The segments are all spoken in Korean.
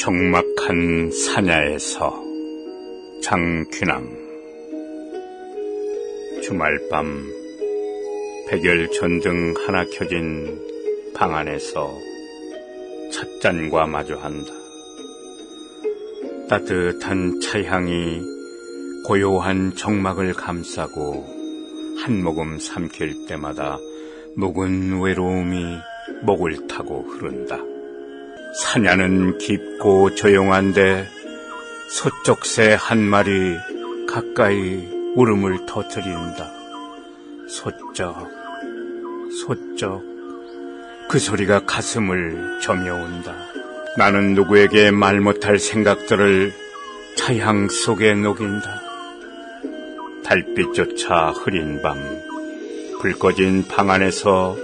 적막한 사냐에서 장귀남 주말밤 백열 전등 하나 켜진 방 안에서 찻잔과 마주한다. 따뜻한 차향이 고요한 정막을 감싸고 한 모금 삼킬 때마다 묵은 외로움이 목을 타고 흐른다. 사냐는 깊고 조용한데 소쩍새 한 마리 가까이 울음을 터뜨린다. 소쩍, 소쩍, 그 소리가 가슴을 점여온다. 나는 누구에게 말 못할 생각들을 차향 속에 녹인다. 달빛조차 흐린 밤, 불 꺼진 방 안에서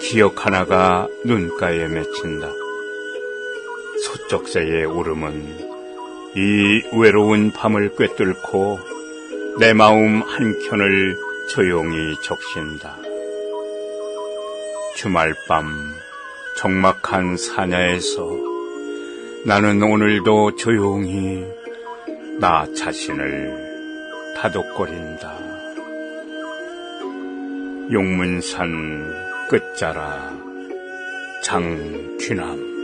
기억 하나가 눈가에 맺힌다. 소쩍새의 울음은 이 외로운 밤을 꿰뚫고 내 마음 한켠을 조용히 적신다. 주말밤 적막한 사냐에서 나는 오늘도 조용히 나 자신을 다독거린다. 용문산 끝자락 장귀남